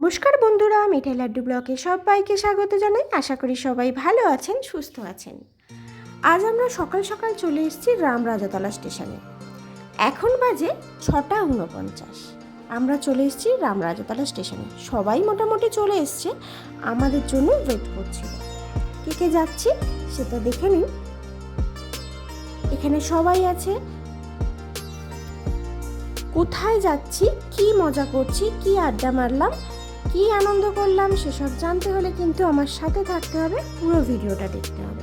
নমস্কার বন্ধুরা মিঠাই লাড্ডু ব্লকে সবাইকে স্বাগত জানাই। আশা করি সবাই ভালো আছেন, সুস্থ আছেন। আজ আমরা সকাল সকাল চলে এসেছি রামরাজাতলা স্টেশনে। এখন বাজে ছটা উনপঞ্চাশ আমরা চলে এসেছি রামরাজাতলা স্টেশনে। সবাই মোটামুটি চলে এসছে, আমাদের জন্য ওয়েট করছিল কে কে যাচ্ছি সেটা দেখে নিন। এখানে সবাই আছে। কোথায় যাচ্ছি, কি মজা করছি, কি আড্ডা মারলাম কি আনন্দ করলাম সেসব জানতে হলে কিন্তু আমার সাথে থাকতে হবে, পুরো ভিডিওটা দেখতে হবে।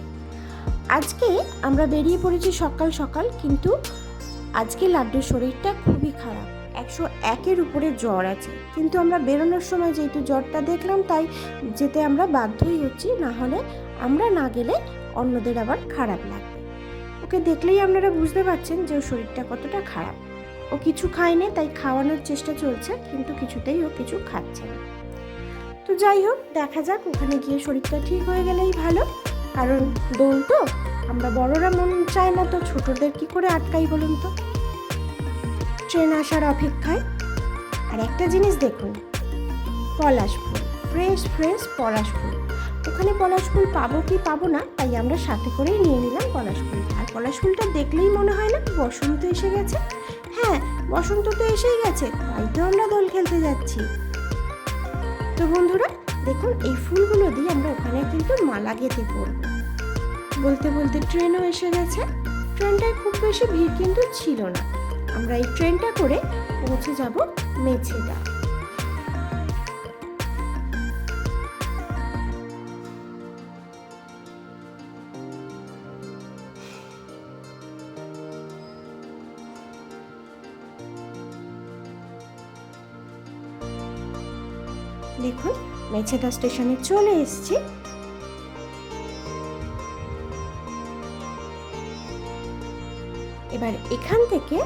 আজকে আমরা বেরিয়ে পড়েছি সকাল সকাল, কিন্তু আজকে লাড্ডুর শরীরটা খুবই খারাপ। একশো একের উপরে জ্বর আছে। কিন্তু আমরা বেরোনোর সময় যেহেতু জ্বরটা দেখলাম, তাই যেতে আমরা বাধ্যই হচ্ছি, না হলে আমরা না গেলে অন্যদের আবার খারাপ লাগবে। ওকে দেখলেই আপনারা বুঝতে পারছেন যে শরীরটা কতটা খারাপ। ও কিছু খায়নি, তাই খাওয়ানোর চেষ্টা চলছে, কিন্তু কিছুতেই ও কিছু খাচ্ছে না। তো যাই হোক, দেখা যাক, ওখানে গিয়ে শরীরটা ঠিক হয়ে গেলেই ভালো। কারণ দোল তো, আমরা বড়রা মন চায় না তো ছোটদের কি করে আটকাই বলুন তো? ট্রেন আসার অপেক্ষায়। আর একটা জিনিস দেখুন পলাশ ফুল ফ্রেশ ফ্রেশ পলাশ ফুল ওখানে পলাশ ফুল পাবো কি পাবো না, তাই আমরা সাথে করেই নিয়ে নিলাম পলাশ ফুল আর পলাশ ফুলটা দেখলেই মনে হয় না, বসন্ত এসে গেছে। হ্যাঁ বসন্ত তো এসেই গেছে, তাই তো আমরা দোল খেলতে যাচ্ছি। তো বন্ধুরা, দেখুন, এই ফুলগুলো দিয়ে আমরা ওখানে কিন্তু মালা গেঁথে পড়ব বলতে বলতে ট্রেনও এসে গেছে। ট্রেনটায় খুব বেশি ভিড় কিন্তু ছিল না। আমরা এই ট্রেনটা করে পৌঁছে যাব মেছেদা মেছেদা স্টেশনে চলে এসেছি। এবার এখান থেকে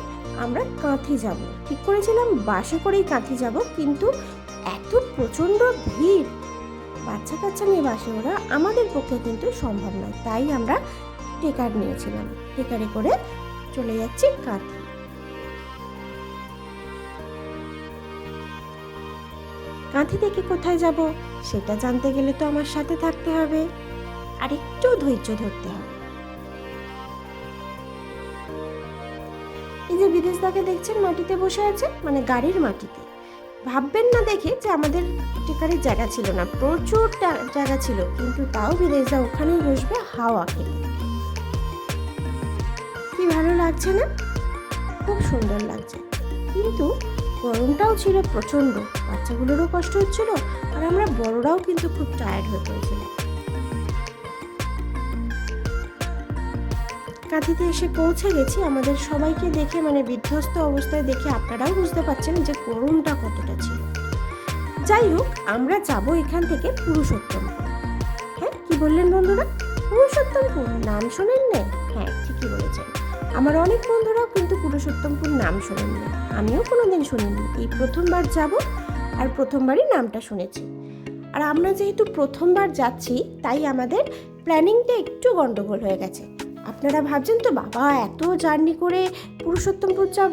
আমরা কাঁথি যাব। ঠিক করেছিলাম, বাসে করেই কাঁথি যাব, কিন্তু এত প্রচণ্ড ভিড়। বাচ্চা কাচ্চা নিয়ে বাসে ওরা আমাদের পক্ষে কিন্তু সম্ভব নয়, তাই আমরা টেকার নিয়েছিলাম। টেকারে করে চলে যাচ্ছি কাঁথি। কাঁথি থেকে কোথায় যাব, সেটা জানতে গেলে তো আমার সাথে থাকতে হবে। আর একটু ধৈর্য ধরতে হবে। এই যে বিদেশদাকে দেখছেন, মাটিতে বসে আছে মানে গাড়ির মাটিতে। ভাববেন না দেখে যে আমাদের টিকারের জায়গা ছিল না, প্রচুর জায়গা ছিল, কিন্তু তাও বিদেশদা ওখানেই বসবে হাওয়া খেতে। কি ভালো লাগছে না? খুব সুন্দর লাগছে। কিন্তু গরমটাও ছিল প্রচণ্ড, বাচ্চাগুলোরও কষ্ট হচ্ছিল আর আমরা বড়রাও কিন্তু খুব টায়ার্ড হয়ে পড়েছিলাম। কাঁথিতে এসে পৌঁছে গেছি, আমাদের সবাইকে দেখে মানে বিধ্বস্ত অবস্থায় দেখে আপনারাও বুঝতে পারছেন যে গরমটা কতটা ছিল। যাই হোক, আমরা যাব এখান থেকে পুরুষোত্তমপুর হ্যাঁ কি বললেন বন্ধুরা? পুরুষোত্তমপুর নাম শোনেন না হ্যাঁ ঠিকই বলেছেন। আমার অনেক বন্ধুরাও কিন্তু পুরুষোত্তমপুর নাম শোনেননি আমিও কোনোদিন শুনিনি। এই প্রথমবার যাব আর প্রথমবারই নামটা শুনেছি। আর আমরা যেহেতু প্রথমবার যাচ্ছি, তাই আমাদের প্ল্যানিংটা একটু গন্ডগোল হয়ে গেছে। আপনারা ভাবছেন তো, বাবা, এত জার্নি করে পুরুষোত্তমপুর যাব?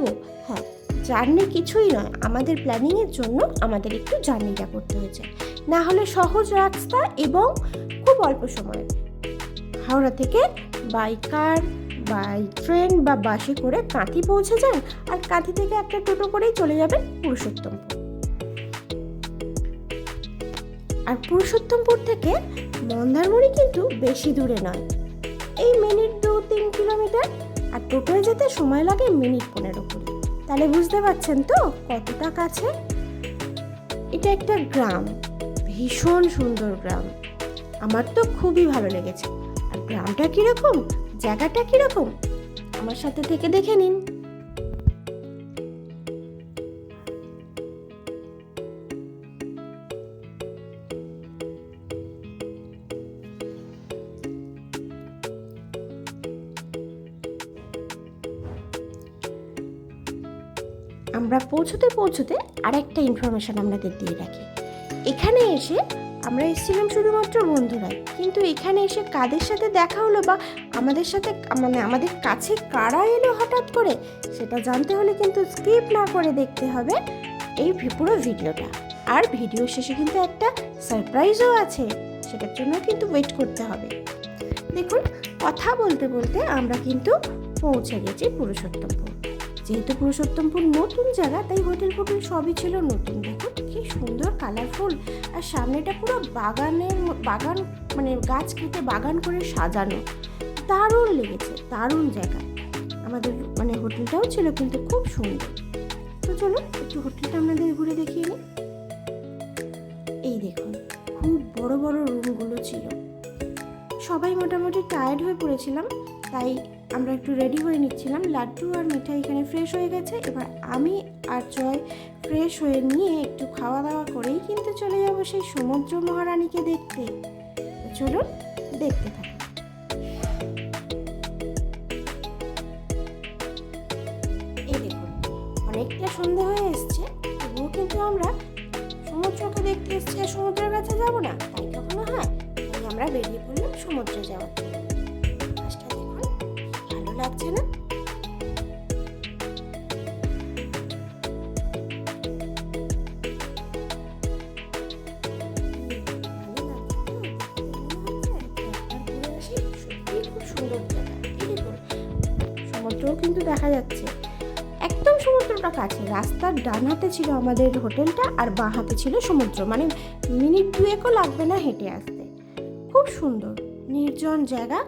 হ্যাঁ জার্নি কিছুই নয়। আমাদের প্ল্যানিংয়ের জন্য আমাদের একটু জার্নিটা করতে হয়েছে। না হলে সহজ রাস্তা এবং খুব অল্প সময়। হাওড়া থেকে বাই কার বাই ট্রেন বা বাসে করে কাঁথি পৌঁছে যান আর কাঁথি থেকে একটা টোটো করেই চলে যাবেন পুরুষোত্তমপুর আর পুরুষোত্তমপুর থেকে মন্দারমণি কিন্তু বেশি দূরে নয়। এই মিনিট দু তিন কিলোমিটার আর টোটোয় যেতে সময় লাগে মিনিট পনেরো কুড়ি। তাহলে বুঝতে পারছেন তো কতটা কাছে? এটা একটা গ্রাম, ভীষণ সুন্দর গ্রাম। আমার তো খুবই ভালো লেগেছে। আর গ্রামটা কীরকম? জায়গাটা কীরকম? আমার সাথে থেকে দেখে নিন। আমরা পৌঁছতে পৌঁছতে আরেকটা ইনফরমেশন আপনাদের দিয়ে রাখি। এখানে এসে আমরা এসেছিলাম শুধুমাত্র বন্ধুরাই। কিন্তু এখানে এসে কাদের সাথে দেখা হলো বা আমাদের সাথে মানে আমাদের কাছে কারা এলো হঠাৎ করে, সেটা জানতে হলে কিন্তু স্কিপ না করে দেখতে হবে এই পুরো ভিডিওটা। আর ভিডিও শেষে কিন্তু একটা সারপ্রাইজও আছে, সেটার জন্য কিন্তু ওয়েট করতে হবে। দেখুন, কথা বলতে বলতে আমরা কিন্তু পৌঁছে গেছি পুরুষোত্তমপুর। যেহেতু পুরুষোত্তমপুর নতুন জায়গা, তাই হোটেল ফোটেল সবই ছিল নতুন, দেখুন। কি সুন্দর কালারফুল আর সামনেটা পুরো বাগানের বাগান মানে গাছ কেটে বাগান করে সাজানো। দারুণ লেগেছে, দারুণ জায়গা। আমাদের মানে হোটেলটাও ছিল কিন্তু খুব সুন্দর। তো চলো একটু হোটেলটা আপনাদের ঘুরে দেখিয়ে নিই। এই দেখুন, খুব বড় বড় রুমগুলো ছিল। সবাই মোটামুটি টায়ার্ড হয়ে পড়েছিলাম, তাই আমরা একটু রেডি হয়ে নিচ্ছিলাম। লাড্ডু আর মিঠাই এখানে ফ্রেশ হয়ে গেছে। এবার আমি আর জয় ফ্রেশ হয়ে নিয়ে একটু খাওয়া দাওয়া করেই কিন্তু চলে যাব সেই সমুদ্র মহারানীকে দেখতে। চলুন দেখতে দেখুন, অনেকটা সন্ধে হয়ে এসছে। তবুও কিন্তু আমরা সমুদ্রকে দেখতে এসছি আর সমুদ্রের কাছে যাব না। তাই কখনো হয়? তাই আমরা বেরিয়ে পড়লাম সমুদ্রে যাওয়ার জন্য। এই দেখুন, সমুদ্রও কিন্তু দেখা যাচ্ছে। একদম সমুদ্রটা কাছে রাস্তার ডান হাতে ছিল আমাদের হোটেলটা আর বাঁ হাতে ছিল সমুদ্র। মানে মিনিট দুয়েকও লাগবে না হেঁটে আসতে। খুব সুন্দর নির্জন জায়গা।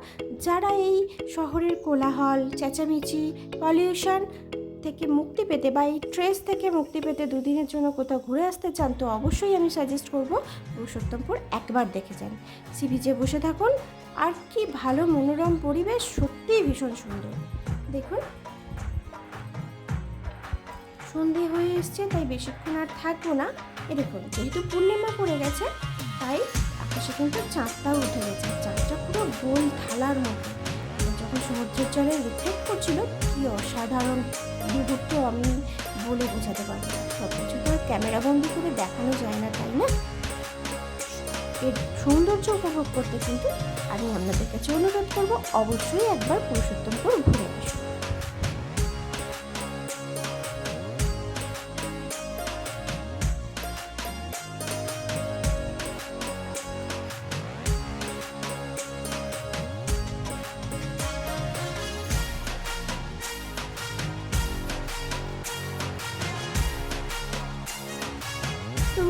যারা এই শহরের কোলাহল, চেঁচামেচি পলিউশন থেকে মুক্তি পেতে বা এই ট্রেস থেকে মুক্তি পেতে দুদিনের জন্য কোথাও ঘুরে আসতে চান, তো অবশ্যই আমি সাজেস্ট করব পুরুষোত্তমপুর একবার দেখে যান। সি বিচে বসে থাকুন, আর কি ভালো মনোরম পরিবেশ, সত্যিই ভীষণ সুন্দর। দেখুন। সন্ধে হয়ে এসছে, তাই বেশিক্ষণ আর থাকব না। এ দেখুন, যেহেতু পূর্ণিমা পড়ে গেছে, তাই আকাশে কিন্তু চাঁদটাও উঠে গেছে। চাঁদটা পুরো গোল থালার মতো। যখন সমুদ্রের জলে রিফ্লেক্ট করছিল কি অসাধারণ মুহূর্ত আমি বলে বোঝাতে পারব সব কিছু তো আর ক্যামেরা বন্দি করে দেখানো যায় না, তাই না? এর সৌন্দর্য উপভোগ করতে কিন্তু আমি আপনাদের কাছে অনুরোধ করব, অবশ্যই একবার পুরুষোত্তমপুর ঘুরে আসুন।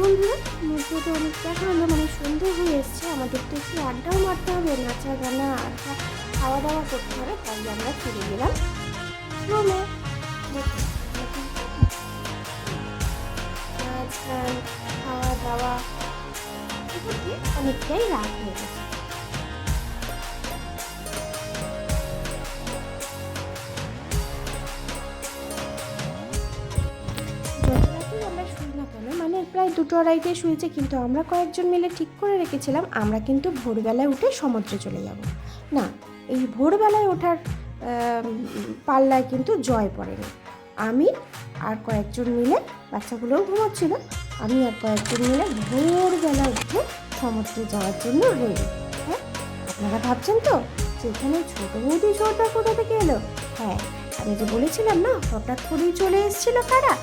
বন্ধুরা মধ্যে অনেকটা হলো মানে সুন্দর হয়ে এসছে। আমাদের তো একটু আড্ডাও মারতে হবে, নাচা গানা, আড্ডা খাওয়া দাওয়া করতে হবে, তাই আমরা ফিরে গেলাম। রুমে নাচ, গান খাওয়া দাওয়া অনেকটাই রাত হয়ে গেছে। দুটো আড়াইটে শুয়েছে, কিন্তু আমরা কয়েকজন মিলে ঠিক করে রেখেছিলাম, আমরা কিন্তু ভোরবেলায় উঠে সমুদ্রে চলে যাব। না, এই ভোরবেলায় ওঠার পাল্লায় কিন্তু জয় পড়েনি। আমি আর কয়েকজন মিলে, বাচ্চাগুলোও ঘুমাচ্ছিল, আমি আর কয়েকজন মিলে ভোরবেলা উঠে সমুদ্রে যাওয়ার জন্য রেডি। হ্যাঁ আপনারা ভাবছেন তো যে এখানে ছোটো বৌদি ছোটটা কোথা থেকে এলো? হ্যাঁ আমি যে বলেছিলাম না, হঠাৎ করেই চলে এসেছিল কারা?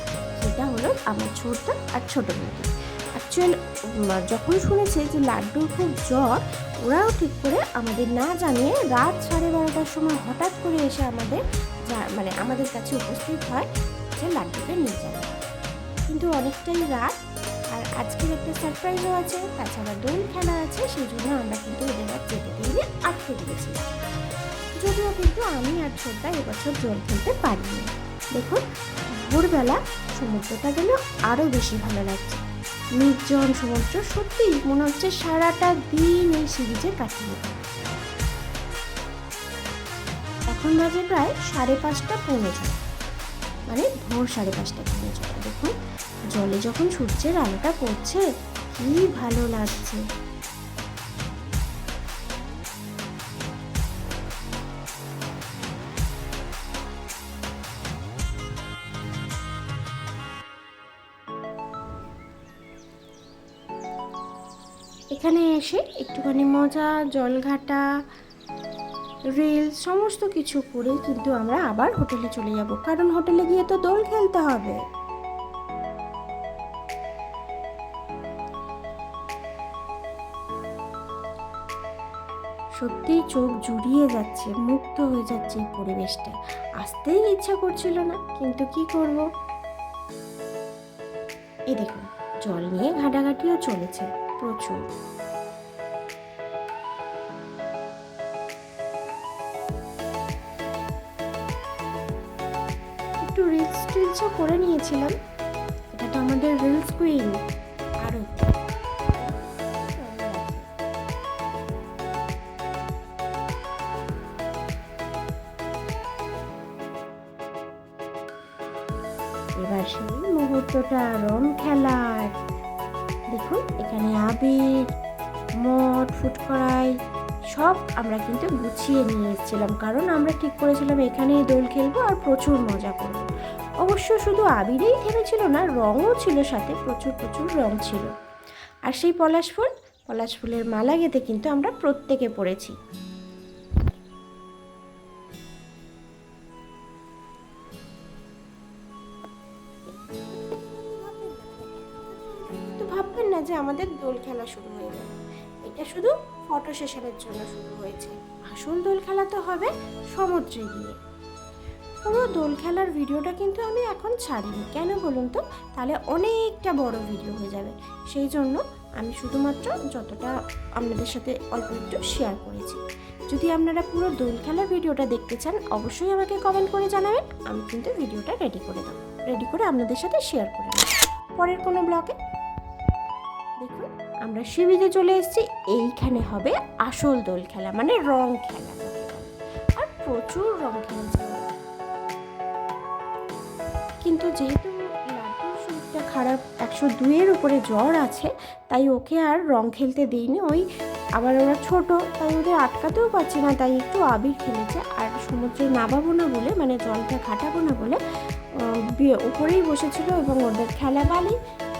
সেটা হলো আমার ছোটটা আর ছোট বৌদি অ্যাকচুয়াল যখন শুনেছে যে লাড্ডুর খুব জ্বর, ওরাও ঠিক করে আমাদের না জানিয়ে রাত সাড়ে বারোটার সময় হঠাৎ করে এসে আমাদের মানে আমাদের কাছে উপস্থিত হয় যে লাড্ডুকে নিয়ে যাবে। কিন্তু অনেকটাই রাত আর আজকের একটা সারপ্রাইজও আছে, তাছাড়া দোল খেলা আছে সেই জন্য আমরা কিন্তু ওদের আর যেতে দিয়ে আটকে দিয়েছিলাম যদিও কিন্তু আমি আর ছোটটা এবছর জল খেলতে পারিনি। দেখুন, ভোরবেলা সমুদ্রটা যেন আরও বেশি ভালো লাগছে। নির্জন সমুদ্র সত্যি মনে হচ্ছে সারাটা দিন এই সিরিজে কাটিয়ে। এখন বাজে প্রায় সাড়ে পাঁচটা পৌনে ছটা। মানে ভোর সাড়ে পাঁচটা পৌনে ছটা। দেখুন, জলে যখন সূর্যের আলোটা পড়ছে, কি ভালো লাগছে। এসে একটুখানি মজা জলঘাটা রেল, সমস্ত কিছু করে কিন্তু আমরা আবার হোটেলে চলে যাব। কারণ হোটেলে গিয়ে তো দোল খেলতে হবে। সত্যিই চোখ জুড়িয়ে যাচ্ছে, মুক্ত হয়ে যাচ্ছে এই পরিবেশটা। আসতেই ইচ্ছা করছিল না, কিন্তু কি করব? এই দেখুন, জল নিয়ে ঘাটাঘাটিও চলেছে প্রচুর। রিলস করে নিয়েছিলাম, এটা তো আমাদের রিলস কুইন আরও এবার সেই মুহূর্তটা রং খেলার। দেখুন, এখানে আবির মঠ ফুটকড়াই, সব আমরা কিন্তু গুছিয়ে নিয়ে এসেছিলাম। কারণ আমরা ঠিক করেছিলাম এখানেই দোল খেলব আর প্রচুর মজা অবশ্য শুধু আবিরেই থেমেছিল না, রঙও ছিল সাথে, প্রচুর প্রচুর রং ছিল। আর সেই পলাশ ফুল, পলাশ ফুলের মালা গেঁথে কিন্তু আমরা প্রত্যেকে পড়েছি। তো ভাববেন না যে আমাদের দোল খেলা শুরু হয়ে গেল। এটা শুধু ফটো সেশনের জন্য শুরু হয়েছে। আসল দোল খেলা তো হবে সমুদ্রে গিয়ে। পুরো দোল খেলার ভিডিওটা কিন্তু আমি এখন ছাড়িনি। কেন বলুন তো? তাহলে অনেকটা বড় ভিডিও হয়ে যাবে। সেই জন্য আমি শুধুমাত্র যতটা আপনাদের সাথে অল্প একটু শেয়ার করেছি। যদি আপনারা পুরো দোল খেলার ভিডিওটা দেখতে চান, অবশ্যই আমাকে কমেন্ট করে জানাবেন। আমি কিন্তু ভিডিওটা রেডি করে দেবো। রেডি করে আপনাদের সাথে শেয়ার করে দেবো পরের কোনো ব্লগে দেখুন, আমরা শিবিতে চলে এসেছি। এইখানে হবে আসল দোল খেলা মানে রং খেলা। আর প্রচুর রং খেলেছে কিন্তু যেহেতু লাড্ডুর শরীরটা খারাপ, একশো দুইয়ের উপরে জ্বর আছে, তাই ওকে আর রং খেলতে দিইনি। ওই আবার ওরা ছোট, তাই ওদের আটকাতেও পারছি না, তাই একটু আবির খেলেছে। আর সমুদ্রে নামাবো না বলে মানে জলটা ঘাটাবো না বলে উপরেই বসেছিল এবং ওদের খেলা বালি,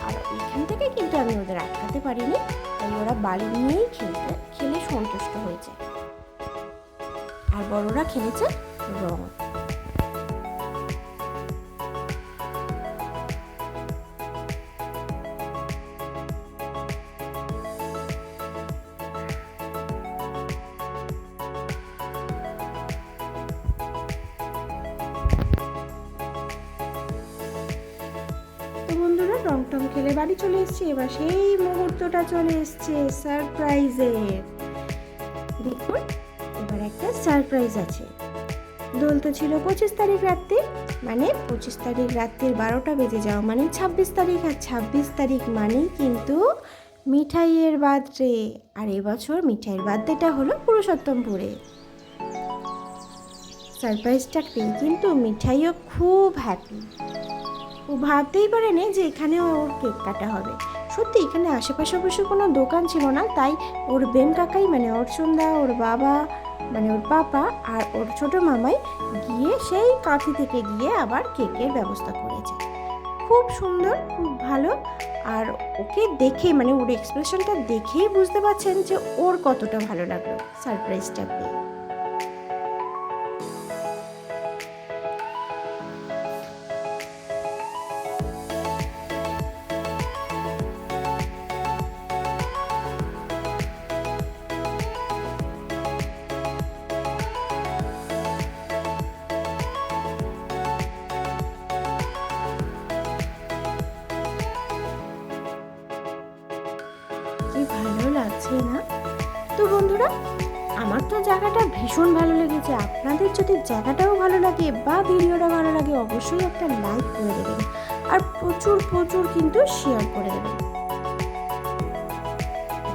আর এখান থেকে কিন্তু আমি ওদের আটকাতে পারিনি, তাই ওরা বালি নিয়েই খেলতে, খেলে সন্তুষ্ট হয়েছে। আর বড়রা খেলেছে রং। বন্ধুরা রং টং খেলে বাড়ি চলে এসেছি। এবার সেই মুহূর্তটা চলে এসছে সারপ্রাইজের দেখুন, এবার একটা সারপ্রাইজ আছে। দোল তো ছিল পঁচিশ তারিখ রাত্রে মানে পঁচিশ তারিখ রাত্রির বারোটা বেজে যাওয়া মানে ছাব্বিশ তারিখ, আর ছাব্বিশ তারিখ মানেই কিন্তু মিঠাইয়ের বার্থডে। আর এবছর মিঠাইয়ের বার্থডেটা হলো পুরুষোত্তমপুরে। সারপ্রাইজটা পেয়ে কিন্তু মিঠাইও খুব হ্যাপি ও ভাবতেই পারেনি যে এখানে ওর কেক কাটা হবে। সত্যি, এখানে আশেপাশে অবশ্য কোনো দোকান ছিল না, তাই ওর বেম কাকাই মানে অর্চনদা ওর বাবা মানে ওর পাপা আর ওর ছোট মামাই গিয়ে সেই কাঁথি থেকে গিয়ে আবার কেকের ব্যবস্থা করেছে। খুব সুন্দর, খুব ভালো। আর ওকে দেখে মানে ওর এক্সপ্রেশনটা দেখেই বুঝতে পারছেন যে ওর কতটা ভালো লাগল। সারপ্রাইজটা পেয়ে। বন্ধুরা, আমার তো জায়গাটা ভীষণ ভালো লেগেছে। আপনাদের যদি জায়গাটাও ভালো লাগে বা ভিডিওটা ভালো লাগে, অবশ্যই একটা লাইক করে দেবেন। আর প্রচুর প্রচুর কিন্তু শেয়ার করে দেবেন।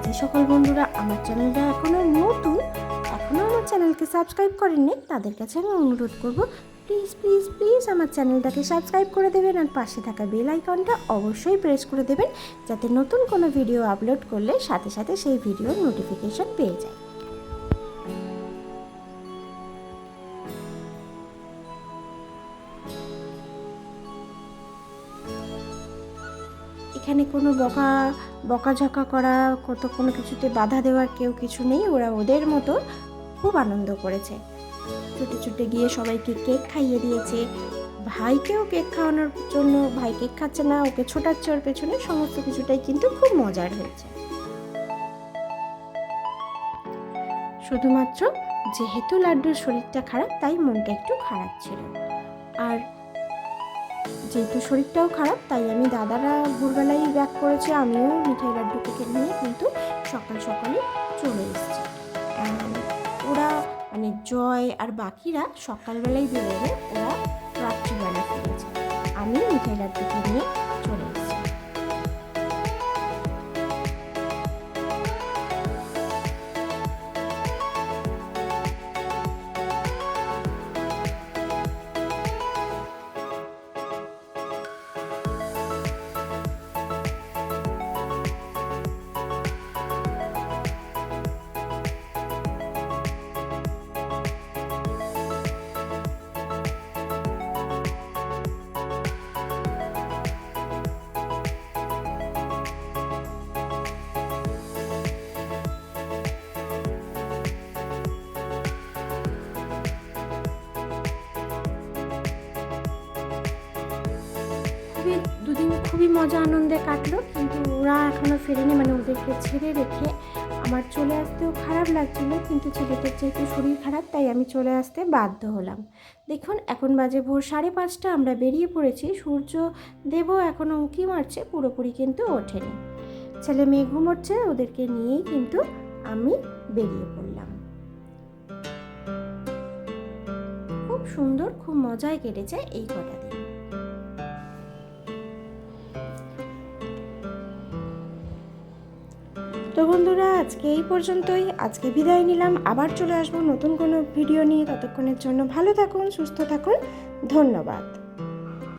যে সকল বন্ধুরা আমার চ্যানেলটা এখনও নতুন এখনও আমার চ্যানেলকে সাবস্ক্রাইব করেননি, তাদের কাছে আমি অনুরোধ করব প্লিজ প্লিজ প্লিজ আমার চ্যানেলটাকে সাবস্ক্রাইব করে দেবেন আর পাশে থাকা বেল আইকনটা অবশ্যই প্রেস করে দেবেন যাতে নতুন কোনো ভিডিও আপলোড করলে সাথে সাথে সেই ভিডিওর নোটিফিকেশন পেয়ে যায়। এখানে কোনো বকা, বকাঝকা করা, কত কোনো কিছুতে বাধা দেওয়ার কেউ কিছু নেই, ওরা ওদের মতো খুব আনন্দ করেছে। ছুটে ছুটে গিয়ে সবাইকে কেক খাইয়ে দিয়েছে। ভাইকেও কেক খাওয়ানোর জন্য ভাই কেক খাচ্ছে না, ওকে ছোটাচ্ছে ওর পেছনে, সমস্ত কিছুটাই কিন্তু খুব মজার হয়েছে। শুধুমাত্র যেহেতু লাড্ডুর শরীরটা খারাপ, তাই মনটা একটু খারাপ ছিল। আর যেহেতু শরীরটাও খারাপ, তাই আমি দাদারা ভোরবেলায় ব্যাক করেছে, আমিও মিঠাই লাড্ডু থেকে নিয়ে কিন্তু সকাল সকালে চলে এসেছি। মানে জয় আর বাকিরা সকালবেলায় বেরোবে ওরা রাত্রিবেলা ফিরেছে আমি মিঠাই লাড্ডুকে নিয়ে চলে খুবই, দুদিন খুবই মজা আনন্দে কাটলো, কিন্তু ওরা এখনও ফেরেনি মানে ওদেরকে ছেড়ে রেখে আমার চলে আসতেও খারাপ লাগছিল, কিন্তু ছেলেটার যেহেতু শরীর খারাপ, তাই আমি চলে আসতে বাধ্য হলাম। দেখুন, এখন বাজে ভোর সাড়ে পাঁচটা, আমরা বেরিয়ে পড়েছি, সূর্য দেব এখনও উঁকি মারছে, পুরোপুরি কিন্তু ওঠেনি। ছেলে মেয়ে ঘুমোচ্ছে, ওদেরকে নিয়েই কিন্তু আমি বেরিয়ে পড়লাম। খুব সুন্দর, খুব মজায় কেটেছে এই কটা দিন। তো বন্ধুরা, আজকে এই পর্যন্তই। আজকে বিদায় নিলাম। আবার চলে আসব নতুন কোনো ভিডিও নিয়ে। ততক্ষণের জন্য ভালো থাকুন, সুস্থ থাকুন। ধন্যবাদ।